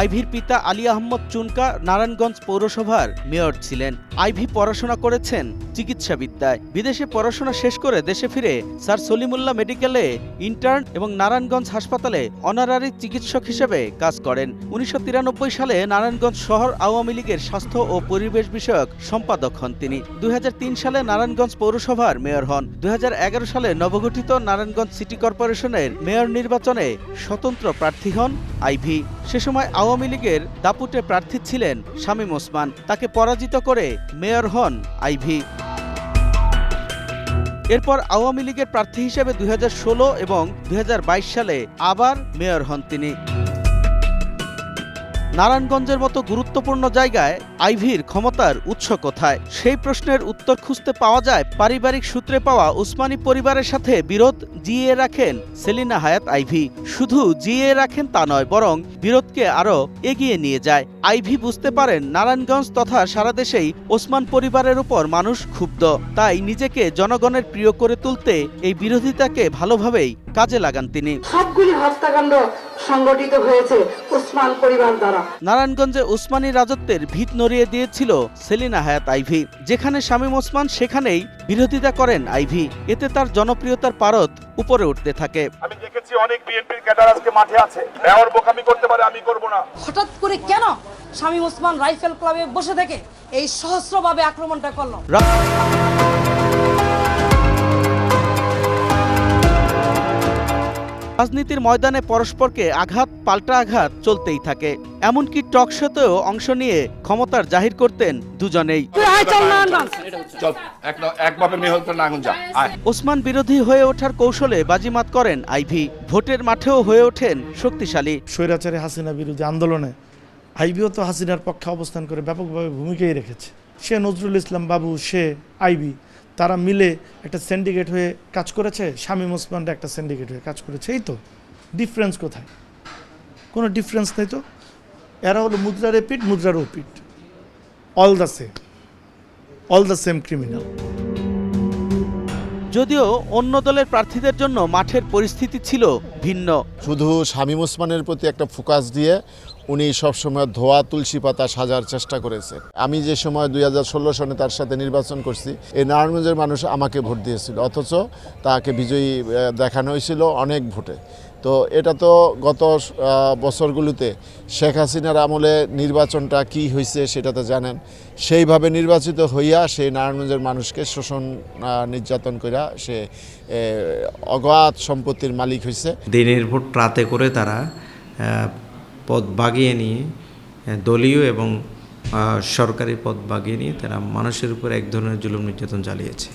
আইভির পিতা আলী আহমদ চুনকা নারায়ণগঞ্জ পৌরসভার মেয়র ছিলেন। আইভি পড়াশোনা করেছেন চিকিৎসাবিদ্যায়। বিদেশে পড়াশোনা শেষ করে দেশে ফিরে স্যার সলিমুল্লাহ মেডিকেলে ইন্টার্ন এবং নারায়ণগঞ্জ হাসপাতালে অনারারি চিকিৎসক হিসেবে কাজ করেন। উনিশশো তিরানব্বই সালে নারায়ণগঞ্জ শহর আওয়ামী লীগের স্বাস্থ্য ও পরিবেশ বিষয়ক সম্পাদক হন তিনি। দুই হাজার তিন সালে নারায়ণগঞ্জ পৌরসভার মেয়র হন। দুই হাজার এগারো সালে নবগঠিত নারায়ণগঞ্জ সিটি কর্পোরেশনের মেয়র নির্বাচনে স্বতন্ত্র প্রার্থী হন। আইভি। সে সময় আওয়ামী লীগের দাপুটে প্রার্থী ছিলেন শামীম ওসমান। তাকে পরাজিত করে মেয়র হন আইভি। এরপর আওয়ামী লীগের প্রার্থী হিসেবে দুই হাজার ষোলো এবং দুই হাজার বাইশ সালে আবার মেয়র হন তিনি। নারায়ণগঞ্জের মতো গুরুত্বপূর্ণ জায়গায় আইভির ক্ষমতার উৎস কোথায়? সেই প্রশ্নের উত্তর খুঁজতে পাওয়া যায় পারিবারিক সূত্রে পাওয়া উসমানী পরিবারের সাথে বিরোধ জিয়ে রাখেন সেলিনা হায়াত আইভি। শুধু জিয়ে রাখেন তা নয়, বরং বিরোধকে আরও এগিয়ে নিয়ে যায়। আইভি বুঝতে পারেন, নারায়ণগঞ্জ তথা সারা দেশেই ওসমান পরিবারের উপর মানুষ ক্ষুব্ধ। তাই নিজেকে জনগণের প্রিয় করে তুলতে এই বিরোধিতাকে ভালোভাবেই কাজে লাগান তিনি। সবগুলি হত্যাকাণ্ড সংগঠিত হয়েছে উসমান পরিবার দ্বারা। নারায়ণগঞ্জে উসমানী রাজত্বের ভিত নড়িয়ে দিয়েছিল সেলিনা হায়াত আইভি। যেখানে শামীম ওসমান সেখানেই বিরোধিতা করেন আইভি। এতে তার জনপ্রিয়তার পারদ উপরে উঠতে থাকে। আমি দেখেছি অনেক বিএনপির ক্যাডার আজকে মাঠে আছে। মেয়র বোকামি করতে পারে আমি করব না। হঠাৎ করে কেন শামীম ওসমান রাইফেল ক্লাবে বসে থেকে এই সহস্রভাবে আক্রমণটা করল? রাজনীতির ময়দানে পরস্পরকে আঘাত পাল্টা আঘাত চলতেই থাকে। এমনকি টক শোতেও অংশ নিয়ে ক্ষমতার জাহির করতেন দুজনেই। ওসমান বিরোধী হয়ে ওঠার কৌশলে বাজিমাত করেন আইভি। ভোটের মাঠেও হয়ে ওঠেন শক্তিশালী। স্বৈরাচারী হাসিনা বিরোধী আন্দোলনে আইবিও তো হাসিনার পক্ষে অবস্থান করে ব্যাপকভাবে ভূমিকাই রেখেছে। সে নজরুল ইসলাম বাবু সে আইবি তারা মিলে একটা সিন্ডিকেট হয়ে কাজ করেছে, শামীম ওসমানরা একটা সিন্ডিকেট হয়ে কাজ করেছে। এই তো ডিফারেন্স কোথায়? কোনো ডিফারেন্স নেই তো? এরা হলো মুদ্রার এপিট মুদ্রার ওপিট all the same all the same criminal যদিও অন্য দলের প্রার্থীদের জন্য মাঠের পরিস্থিতি ছিল ভিন্ন। শুধু শামীম ওসমানের প্রতি একটা ফোকাস দিয়ে উনি সবসময় ধোয়া, তুলসী পাতা সাজার চেষ্টা করেছে। আমি যে সময় দুই হাজার ষোলো সনে তার সাথে নির্বাচন করছি, এই নারায়ণগঞ্জের মানুষ আমাকে ভোট দিয়েছিল, অথচ তাকে বিজয়ী দেখানো হয়েছিল অনেক ভোটে। তো এটা তো গত বছরগুলোতে শেখ হাসিনার আমলে নির্বাচনটা কি হয়েছে সেটা তো জানেন। সেইভাবে নির্বাচিত হইয়া সেই নারায়ণগঞ্জের মানুষকে শোষণ নির্যাতন কইরা সে অগাধ সম্পত্তির মালিক হয়েছে দিনের ভোট রাতে করে তারা পদ বাগিয়ে নিয়ে দলীয় এবং সরকারি পদ বাগিয়ে নিয়ে তারা মানুষের উপর এক ধরনের জুলুম নির্যাতন চালিয়েছে।